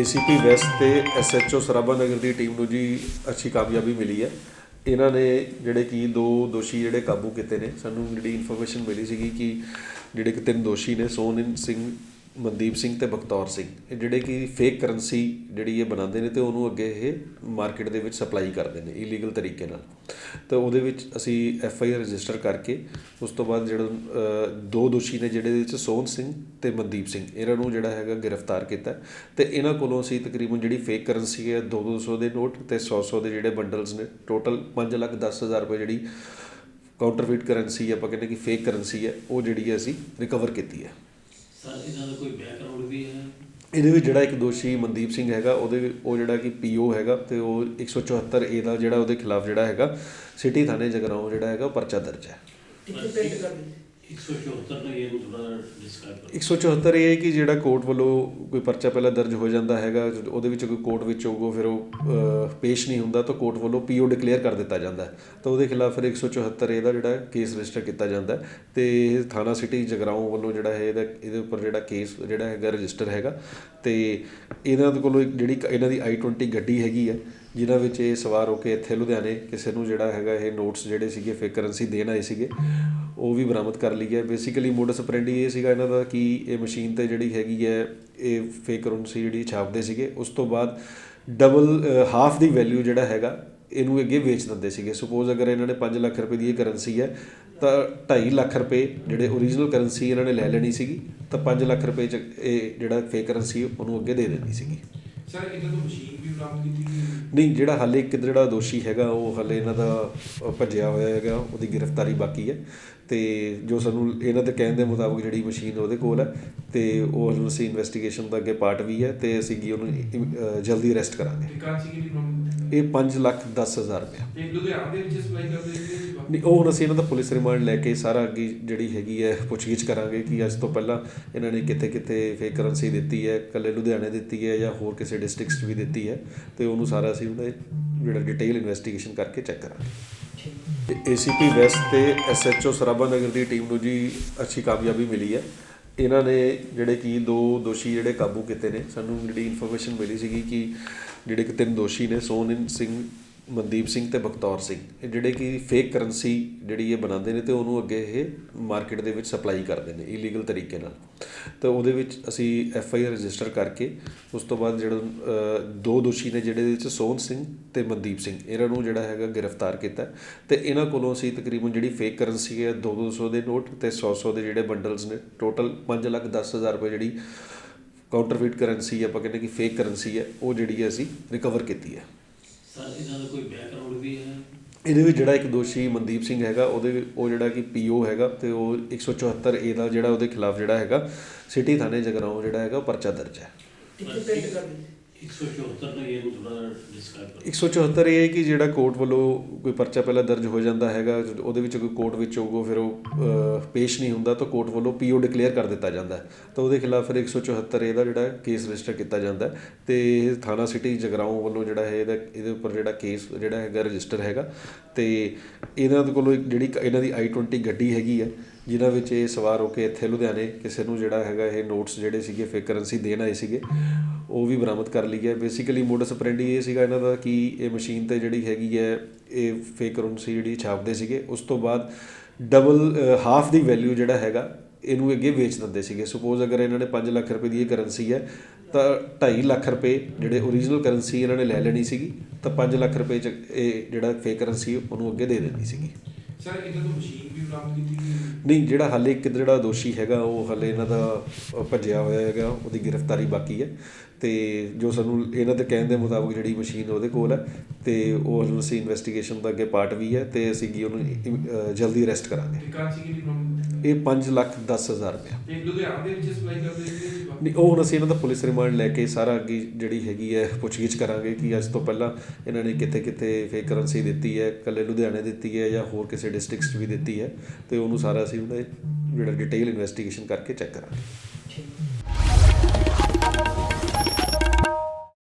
ACP west ਤੇ SHO Sarabha Nagar ਦੀ team ਨੂੰ ਜੀ ਅੱਛੀ ਕਾਮਯਾਬੀ ਮਿਲੀ ਹੈ। ਇਹਨਾਂ ਨੇ ਜਿਹੜੇ ਕਿ ਦੋ ਦੋਸ਼ੀ ਜਿਹੜੇ ਕਾਬੂ ਕੀਤੇ ਨੇ, ਸਾਨੂੰ ਜਿਹੜੀ ਇਨਫੋਰਮੇਸ਼ਨ ਮਿਲੀ ਸੀਗੀ ਕਿ ਜਿਹੜੇ ਕਿ ਤਿੰਨ ਦੋਸ਼ੀ ਨੇ ਸੋਨਨ ਸਿੰਘ ਮਨਦੀਪ ਸਿੰਘ ਤੇ ਬਖਤੌਰ ਸਿੰਘ, ਇਹ ਜਿਹੜੇ ਕਿ ਫੇਕ ਕਰੰਸੀ ਜਿਹੜੀ ਇਹ ਬਣਾਉਂਦੇ ਨੇ ਤੇ ਉਹਨੂੰ ਅੱਗੇ ਇਹ ਮਾਰਕੀਟ ਦੇ ਵਿੱਚ ਸਪਲਾਈ ਕਰਦੇ ਨੇ ਇਲੀਗਲ ਤਰੀਕੇ ਨਾਲ। ਤਾਂ ਉਹਦੇ ਵਿੱਚ ਅਸੀਂ ਐਫ ਆਈ ਆਰ ਰਜਿਸਟਰ ਕਰਕੇ ਉਸ ਤੋਂ ਬਾਅਦ ਜਿਹੜਾ ਦੋ ਦੋਸ਼ੀ ਨੇ ਜਿਹੜੇ ਵਿੱਚ ਸੋਹਣ ਸਿੰਘ ਤੇ ਮਨਦੀਪ ਸਿੰਘ, ਇਹਨਾਂ ਨੂੰ ਜਿਹੜਾ ਹੈਗਾ ਗ੍ਰਿਫਤਾਰ ਕੀਤਾ। ਤੇ ਇਹਨਾਂ ਕੋਲੋਂ ਅਸੀਂ ਤਕਰੀਬਨ ਜਿਹੜੀ ਫੇਕ ਕਰੰਸੀ ਹੈ 2-200 ਦੇ ਨੋਟ ਤੇ 100-100 ਦੇ ਜਿਹੜੇ ਬੰਡਲਸ ਨੇ ਟੋਟਲ 5 ਲੱਖ 10 ਹਜ਼ਾਰ ਰੁਪਏ ਜਿਹੜੀ ਕਾਊਂਟਰਫੀਟ ਕਰੰਸੀ ਆਪਾਂ ਕਹਿੰਦੇ ਕਿ ਫੇਕ ਕਰੰਸੀ ਹੈ, ਉਹ ਜਿਹੜੀ ਹੈ ਅਸੀਂ ਰਿਕਵਰ ਕੀਤੀ ਹੈ। ਸਰ ਇਹਨਾਂ ਦਾ ਕੋਈ ਬੈਕਗ੍ਰਾਉਂਡ ਵੀ ਹੈ? ਇਹਦੇ ਵਿੱਚ ਜਿਹੜਾ ਇੱਕ ਦੋਸ਼ੀ ਮਨਦੀਪ ਸਿੰਘ ਹੈਗਾ ਉਹਦੇ ਉਹ ਜਿਹੜਾ ਕਿ ਪੀਓ ਹੈਗਾ ਤੇ ਉਹ 174 ਏ ਦਾ ਜਿਹੜਾ ਉਹਦੇ ਖਿਲਾਫ ਜਿਹੜਾ ਹੈਗਾ ਸਿਟੀ ਥਾਣੇ ਜਗਰਾਉਂ ਜਿਹੜਾ ਹੈਗਾ ਪਰਚਾ ਦਰਜ ਹੈ। 174 ਦਾ ਇਹ ਨੂੰ ਥੋੜਾ ਡਿਸਕ੍ਰਾਈਬ ਕਰੋ 174 ਇਹ ਹੈ ਕਿ ਜਿਹੜਾ ਕੋਰਟ ਵੱਲੋਂ ਕੋਈ ਪਰਚਾ ਪਹਿਲਾਂ ਦਰਜ ਹੋ ਜਾਂਦਾ ਹੈਗਾ, ਉਹਦੇ ਵਿੱਚ ਕੋਈ ਕੋਰਟ ਵਿੱਚ ਹੋਊਗਾ, ਫਿਰ ਉਹ ਪੇਸ਼ ਨਹੀਂ ਹੁੰਦਾ, ਤਾਂ ਕੋਰਟ ਵੱਲੋਂ ਪੀਓ ਡਿਕਲੇਅਰ ਕਰ ਦਿੱਤਾ ਜਾਂਦਾ ਤਾਂ ਉਹਦੇ ਖਿਲਾਫ ਫਿਰ 174 ਇਹਦਾ ਜਿਹੜਾ ਕੇਸ ਰਜਿਸਟਰ ਕੀਤਾ ਜਾਂਦਾ ਹੈ ਤੇ ਥਾਣਾ ਸਿਟੀ ਜਗਰਾਉਂ ਵੱਲੋਂ ਜਿਹੜਾ ਹੈ ਇਹਦਾ, ਇਹਦੇ ਉੱਪਰ ਜਿਹੜਾ ਕੇਸ ਜਿਹੜਾ ਹੈਗਾ ਰਜਿਸਟਰ ਹੈਗਾ। ਤੇ ਇਹਨਾਂ ਦੇ ਕੋਲੋਂ ਇੱਕ ਜਿਹੜੀ ਕ- ਇਹਨਾਂ ਦੀ i20 ਗੱਡੀ ਹੈਗੀ ਹੈ ਜਿਨ੍ਹਾਂ ਵਿੱਚ ਇਹ ਸਵਾਰ ਹੋ ਕੇ ਇੱਥੇ ਲੁਧਿਆਣੇ ਕਿਸੇ ਨੂੰ ਜਿਹੜਾ ਹੈਗਾ ਇਹ ਨੋਟਸ ਜਿਹੜੇ ਸੀਗੇ, ਫੇਕ ਕਰੰਸੀ ਦੇਣ ਆਏ ਸੀਗੇ। ਉਹ ਵੀ ਬਰਾਮਦ ਕਰ ਲਈ ਹੈ। ਬੇਸਿਕਲੀ ਮੋਡਸ ਆਪਰੈਂਡੀ ਇਹ ਸੀਗਾ ਇਹਨਾਂ ਦਾ ਕਿ ਇਹ ਮਸ਼ੀਨ ਤੇ ਜਿਹੜੀ ਹੈਗੀ ਹੈ, ਇਹ ਫੇਕ ਕਰੰਸੀ ਜਿਹੜੀ ਛਾਪਦੇ ਸੀਗੇ। ਉਸ ਤੋਂ ਬਾਅਦ ਡਬਲ ਹਾਫ ਦੀ ਵੈਲਿਊ ਜਿਹੜਾ ਹੈਗਾ, ਇਹਨੂੰ ਅੱਗੇ ਵੇਚ ਦਿੰਦੇ ਸੀਗੇ। ਸਪੋਜ਼ ਅਗਰ ਇਹਨਾਂ ਨੇ 5 ਲੱਖ ਰੁਪਏ ਦੀ ਇਹ ਕਰੰਸੀ ਹੈ, ਤਾਂ 2.5 ਲੱਖ ਰੁਪਏ ਜਿਹੜੇ ਓਰੀਜਨਲ ਕਰੰਸੀ ਇਹਨਾਂ ਨੇ ਲੈ ਲੈਣੀ ਸੀਗੀ, ਤਾਂ 5 ਲੱਖ ਰੁਪਏ ਚ ਇਹ ਜਿਹੜਾ ਫੇਕ ਕਰੰਸੀ ਉਹਨੂੰ ਅੱਗੇ ਦੇ ਦੇਣੀ ਸੀਗੀ। ਸਰ ਇਹਨਾਂ ਤੋਂ ਮਸ਼ੀਨ ਵੀ ਬਰਾਮਦ ਕੀਤੀ ਗਈ ਹੈ। ਨਹੀਂ ਜਿਹੜਾ ਹਾਲੇ ਇੱਕ ਜਿਹੜਾ ਦੋਸ਼ੀ ਹੈਗਾ ਉਹ ਹਾਲੇ ਇਹਨਾਂ ਦਾ ਅ, ਭੱਜਿਆ ਹੋਇਆ ਹੈਗਾ ਉਹਦੀ ਗ੍ਰਿਫਤਾਰੀ ਬਾਕੀ ਹੈ। ਤੇ ਜੋ ਸਾਨੂੰ ਇਹਨਾਂ ਦੇ ਕਹਿਣ ਦੇ ਮੁਤਾਬਕ ਜਿਹੜੀ ਮਸ਼ੀਨ ਉਹਦੇ ਕੋਲ ਹੈ ਤੇ ਉਹ ਹੁਣ ਅਸੀਂ ਇਨਵੈਸਟੀਗੇਸ਼ਨ ਦਾ ਅੱਗੇ ਪਾਰਟ ਵੀ ਹੈ ਤੇ ਅਸੀਂ ਕੀ ਉਹਨੂੰ ਅ, ਜਲਦੀ ਅਰੈਸਟ ਕਰਾਂਗੇ। ਤੇ ਕਾਂਚੀ ਕਿਹੜੀ ਬਰਾਮਦ ਇਹ 5 ਲੱਖ 10 ਹਜ਼ਾਰ ਰੁਪਇਆ। ਤੇ ਲੁਧਿਆਣਾ ਦੇ ਵਿੱਚ ਸਪਲਾਈ ਕਰਦੇ ਸੀ ਨਹੀਂ ਉਹ ਹੁਣ ਅਸੀਂ ਇਹਨਾਂ ਦਾ ਪੁਲਿਸ ਰਿਮਾਂਡ ਲੈ ਕੇ ਸਾਰਾ ਅੱਗੇ ਜਿਹੜੀ ਹੈਗੀ ਹੈ ਪੁੱਛਗਿੱਛ ਕਰਾਂਗੇ ਕਿ ਅੱਜ ਤੋਂ ਪਹਿਲਾਂ ਇਹਨਾਂ ਨੇ ਕਿੱਥੇ ਕਿੱਥੇ ਫੇਕ ਕਰੰਸੀ ਦਿੱਤੀ ਹੈ ਕੱਲੇ ਲੁਧਿਆਣੇ ਦਿੱਤੀ ਹੈ ਜਾਂ ਹੋਰ ਕਿਸੇ ਡਿਸਟ੍ਰਿਕਟਸ 'ਚ ਵੀ ਦਿੱਤੀ ਹੈ ਤੇ ਉਹਨੂੰ ਸਾਰਾ ਅਸੀਂ ਉਹਦਾ ਜਿਹੜਾ ਡਿਟੇਲ ਇਨਵੈਸਟੀਗੇਸ਼ਨ ਕਰਕੇ ਚੈੱਕ ਕਰਾਂਗੇ। ਏਸੀਪੀ ਵੈਸਟ ਤੇ ਐਸਐਚਓ ਸਰਾਭਾ ਨਗਰ ਦੀ ਟੀਮ ਨੂੰ ਜੀ ਅੱਛੀ ਕਾਮਯਾਬੀ ਮਿਲੀ ਹੈ। ਇਹਨਾਂ ਨੇ ਜਿਹੜੇ ਕਿ ਦੋ ਦੋਸ਼ੀ ਜਿਹੜੇ ਕਾਬੂ ਕੀਤੇ ਨੇ, ਸਾਨੂੰ ਜਿਹੜੀ ਇਨਫੋਰਮੇਸ਼ਨ ਮਿਲੀ ਸੀਗੀ ਕਿ ਜਿਹੜੇ ਕਿ ਤਿੰਨ ਦੋਸ਼ੀ ਨੇ ਸੋਨਨ ਸਿੰਘ ਮਨਦੀਪ ਸਿੰਘ ਤੇ ਬਖਤੌਰ ਸਿੰਘ, ਇਹ ਜਿਹੜੇ ਕਿ ਫੇਕ ਕਰੰਸੀ ਜਿਹੜੀ ਇਹ ਬਣਾਉਂਦੇ ਨੇ ਤੇ ਉਹਨੂੰ ਅੱਗੇ ਇਹ ਮਾਰਕੀਟ ਦੇ ਵਿੱਚ ਸਪਲਾਈ ਕਰਦੇ ਨੇ ਇਲੀਗਲ ਤਰੀਕੇ ਨਾਲ। ਤਾਂ ਉਹਦੇ ਵਿੱਚ ਅਸੀਂ ਐਫ ਆਈ ਆਰ ਰਜਿਸਟਰ ਕਰਕੇ ਉਸ ਤੋਂ ਬਾਅਦ ਜਿਹੜਾ ਦੋ ਦੋਸ਼ੀ ਨੇ ਜਿਹੜੇ ਵਿੱਚ ਸੋਹਣ ਸਿੰਘ ਤੇ ਮਨਦੀਪ ਸਿੰਘ, ਇਹਨਾਂ ਨੂੰ ਜਿਹੜਾ ਹੈਗਾ ਗ੍ਰਿਫਤਾਰ ਕੀਤਾ। ਤੇ ਇਹਨਾਂ ਕੋਲੋਂ ਅਸੀਂ ਤਕਰੀਬਨ ਜਿਹੜੀ ਫੇਕ ਕਰੰਸੀ ਹੈ 2-200 ਦੇ ਨੋਟ ਤੇ 100-100 ਦੇ ਜਿਹੜੇ ਬੰਡਲਸ ਨੇ ਟੋਟਲ 5 ਲੱਖ 10 ਹਜ਼ਾਰ ਰੁਪਏ ਜਿਹੜੀ ਕਾਊਂਟਰਫੀਟ ਕਰੰਸੀ ਆਪਾਂ ਕਹਿੰਦੇ ਕਿ ਫੇਕ ਕਰੰਸੀ ਹੈ, ਉਹ ਜਿਹੜੀ ਹੈ ਅਸੀਂ ਰਿਕਵਰ ਕੀਤੀ ਹੈ। ਸਰ ਇਹਨਾਂ ਦਾ ਕੋਈ ਬੈਕਗ੍ਰਾਉਂਡ ਵੀ ਹੈ? ਇਹਦੇ ਵਿੱਚ ਜਿਹੜਾ ਇੱਕ ਦੋਸ਼ੀ ਮਨਦੀਪ ਸਿੰਘ ਹੈਗਾ ਉਹਦੇ ਉਹ ਜਿਹੜਾ ਕਿ ਪੀਓ ਹੈਗਾ ਤੇ ਉਹ 174 ਏ ਦਾ ਜਿਹੜਾ ਉਹਦੇ ਖਿਲਾਫ ਜਿਹੜਾ ਹੈਗਾ ਸਿਟੀ ਥਾਣੇ ਜਗਰਾਉਂ ਜਿਹੜਾ ਹੈਗਾ ਪਰਚਾ ਦਰਜ ਹੈ। 174 ਦਾ ਇਹ ਨੂੰ ਥੋੜਾ ਡਿਸਕ੍ਰਾਈਬ ਕਰੋ 174 ਇਹ ਹੈ ਕਿ ਜਿਹੜਾ ਕੋਰਟ ਵੱਲੋਂ ਕੋਈ ਪਰਚਾ ਪਹਿਲਾਂ ਦਰਜ ਹੋ ਜਾਂਦਾ ਹੈਗਾ, ਉਹਦੇ ਵਿੱਚ ਕੋਈ ਕੋਰਟ ਵਿੱਚ ਹੋਊਗਾ, ਫਿਰ ਉਹ ਪੇਸ਼ ਨਹੀਂ ਹੁੰਦਾ, ਤਾਂ ਕੋਰਟ ਵੱਲੋਂ ਪੀਓ ਡਿਕਲੇਅਰ ਕਰ ਦਿੱਤਾ ਜਾਂਦਾ ਤਾਂ ਉਹਦੇ ਖਿਲਾਫ ਫਿਰ 174 ਇਹਦਾ ਜਿਹੜਾ ਕੇਸ ਰਜਿਸਟਰ ਕੀਤਾ ਜਾਂਦਾ ਹੈ ਤੇ ਇਹ ਥਾਣਾ ਸਿਟੀ ਜਗਰਾਉਂ ਵੱਲੋਂ ਜਿਹੜਾ ਹੈ ਇਹਦਾ, ਇਹਦੇ ਉੱਪਰ ਜਿਹੜਾ ਕੇਸ ਜਿਹੜਾ ਹੈਗਾ ਰਜਿਸਟਰ ਹੈਗਾ। ਤੇ ਇਹਨਾਂ ਦੇ ਕੋਲੋਂ ਇੱਕ ਜਿਹੜੀ ਕ- ਇਹਨਾਂ ਦੀ i20 ਗੱਡੀ ਹੈਗੀ ਹੈ ਜਿਨ੍ਹਾਂ ਵਿੱਚ ਇਹ ਸਵਾਰ ਹੋ ਕੇ ਇੱਥੇ ਲੁਧਿਆਣੇ ਕਿਸੇ ਨੂੰ ਜਿਹੜਾ ਹੈਗਾ ਇਹ ਨੋਟਸ ਜਿਹੜੇ ਸੀਗੇ, ਫੇਕ ਕਰੰਸੀ ਦੇਣ ਆਏ ਸੀਗੇ। ਉਹ ਵੀ ਬਰਾਮਦ ਕਰ ਲਈ ਹੈ। ਬੇਸਿਕਲੀ ਮੋਡਸ ਆਪਰੈਂਡੀ ਇਹ ਸੀਗਾ ਇਹਨਾਂ ਦਾ ਕਿ ਇਹ ਮਸ਼ੀਨ ਤੇ ਜਿਹੜੀ ਹੈਗੀ ਹੈ ਇਹ ਫੇਕ ਕਰੰਸੀ ਜਿਹੜੀ ਛਾਪਦੇ ਸੀਗੇ। ਉਸ ਤੋਂ ਬਾਅਦ ਡਬਲ ਹਾਫ ਦੀ ਵੈਲਿਊ ਜਿਹੜਾ ਹੈਗਾ ਇਹਨੂੰ ਅੱਗੇ ਵੇਚ ਦਿੰਦੇ ਸੀਗੇ। ਸਪੋਜ਼ ਅਗਰ ਇਹਨਾਂ ਨੇ 5 ਲੱਖ ਰੁਪਏ ਦੀ ਇਹ ਕਰੰਸੀ ਹੈ ਤਾਂ 2.5 ਲੱਖ ਰੁਪਏ ਜਿਹੜੇ ਓਰੀਜਨਲ ਕਰੰਸੀ ਇਹਨਾਂ ਨੇ ਲੈ ਲੈਣੀ ਸੀਗੀ ਤਾਂ 5 ਲੱਖ ਰੁਪਏ ਚ ਇਹ ਜਿਹੜਾ ਫੇਕ ਕਰੰਸੀ ਉਹਨੂੰ ਅੱਗੇ ਦੇ ਦੇਣੀ ਸੀਗੀ। ਸਰ ਇਹਨਾਂ ਤੋਂ ਮਸ਼ੀਨ ਵੀ ਬਰਾਮਦ ਕੀਤੀ। ਨਹੀਂ ਜਿਹੜਾ ਹਾਲੇ ਇੱਕ ਜਿਹੜਾ ਦੋਸ਼ੀ ਹੈਗਾ ਉਹ ਹਾਲੇ ਇਹਨਾਂ ਦਾ ਭੱਜਿਆ ਹੋਇਆ ਹੈਗਾ ਉਹਦੀ ਗ੍ਰਿਫਤਾਰੀ ਬਾਕੀ ਹੈ। ਤੇ ਜੋ ਸਾਨੂੰ ਇਹਨਾਂ ਦੇ ਕਹਿਣ ਦੇ ਮੁਤਾਬਕ ਜਿਹੜੀ ਮਸ਼ੀਨ ਉਹਦੇ ਕੋਲ ਹੈ ਤੇ ਉਹ ਹੁਣ ਅਸੀਂ ਇਨਵੈਸਟੀਗੇਸ਼ਨ ਦਾ ਅੱਗੇ ਪਾਰਟ ਵੀ ਹੈ ਤੇ ਅਸੀਂ ਕੀ ਉਹਨੂੰ ਜਲਦੀ ਅਰੈਸਟ ਕਰਾਂਗੇ। ਇਹ 5 ਲੱਖ 10 ਹਜ਼ਾਰ ਰੁਪਇਆ। ਤੇ ਲੁਧਿਆਣਾ ਦੇ ਵਿੱਚ ਸਪਲਾਈ ਕਰਦੇ ਸੀ ਨਹੀਂ ਉਹ ਹੁਣ ਅਸੀਂ ਇਹਨਾਂ ਦਾ ਪੁਲਿਸ ਰਿਮਾਂਡ ਲੈ ਕੇ ਸਾਰਾ ਅੱਗੇ ਜਿਹੜੀ ਹੈਗੀ ਹੈ ਪੁੱਛਗਿੱਛ ਕਰਾਂਗੇ ਕਿ ਅੱਜ ਤੋਂ ਪਹਿਲਾਂ ਇਹਨਾਂ ਨੇ ਕਿੱਥੇ ਕਿੱਥੇ ਫੇਕ ਕਰੰਸੀ ਦਿੱਤੀ ਹੈ ਕੱਲੇ ਲੁਧਿਆਣੇ ਦਿੱਤੀ ਹੈ ਜਾਂ ਹੋਰ ਕਿਸੇ ਡਿਸਟ੍ਰਿਕਟਸ 'ਚ ਵੀ ਦਿੱਤੀ ਹੈ ਤੇ ਉਹਨੂੰ ਸਾਰਾ ਅਸੀਂ ਉਹਦਾ ਜਿਹੜਾ ਡਿਟੇਲ ਇਨਵੈਸਟੀਗੇਸ਼ਨ ਕਰਕੇ ਚੈੱਕ ਕਰਾਂਗੇ।